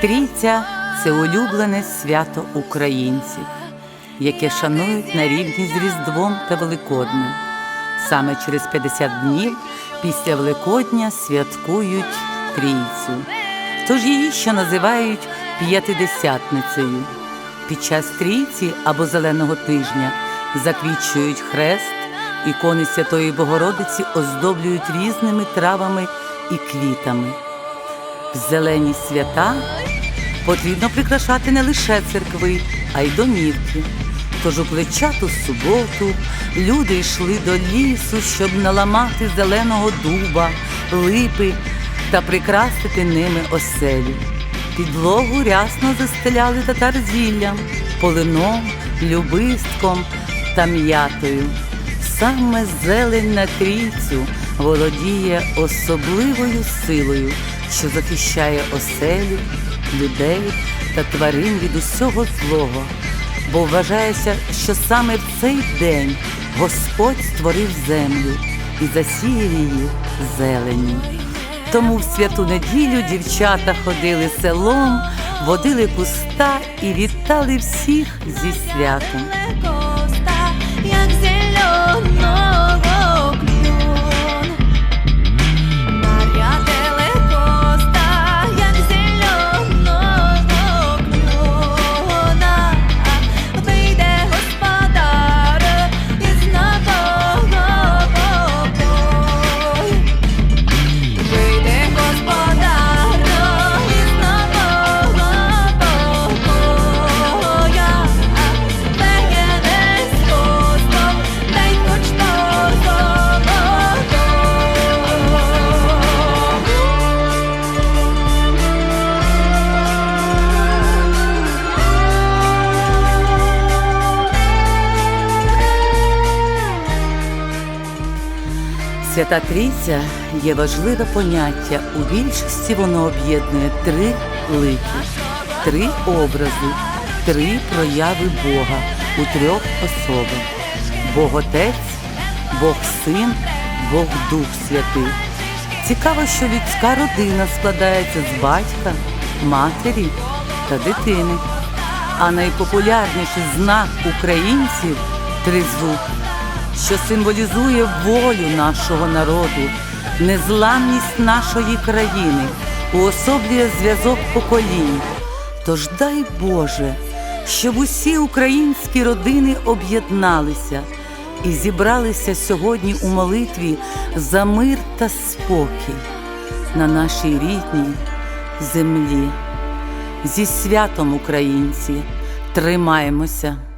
Трійця це улюблене свято українців, яке шанують на рівні з Різдвом та Великоднем. Саме через 50 днів після Великодня святкують Трійцю. Тож її ще називають п'ятидесятницею. Під час трійці або зеленого тижня заквічують хрест, ікони Святої Богородиці оздоблюють різними травами і квітами. В зелені свята потрібно прикрашати не лише церкви, а й домівки. Тож у плечату суботу люди йшли до лісу, щоб наламати зеленого дуба, липи та прикрасити ними оселі. Підлогу рясно застеляли татар зіллям, полином, любистком та м'ятою. Саме зелень на трійцю володіє особливою силою, що захищає оселю, людей та тварин від усього злого. Бо вважається, що саме в цей день Господь створив землю і засіяв її зелені. Тому в святу неділю дівчата ходили селом, водили куста і вітали всіх зі святом. Свята Трійця є важливе поняття. У більшості воно об'єднує три лики, три образи, три прояви Бога у трьох особах: Бог Отець, Бог Син, Бог Дух Святий. Цікаво, що людська родина складається з батька, матері та дитини. А найпопулярніший знак українців тризуб що символізує волю нашого народу, незламність нашої країни, уособлює зв'язок поколінь. Тож дай Боже, щоб усі українські родини об'єдналися і зібралися сьогодні у молитві за мир та спокій на нашій рідній землі. Зі святом українці тримаємося!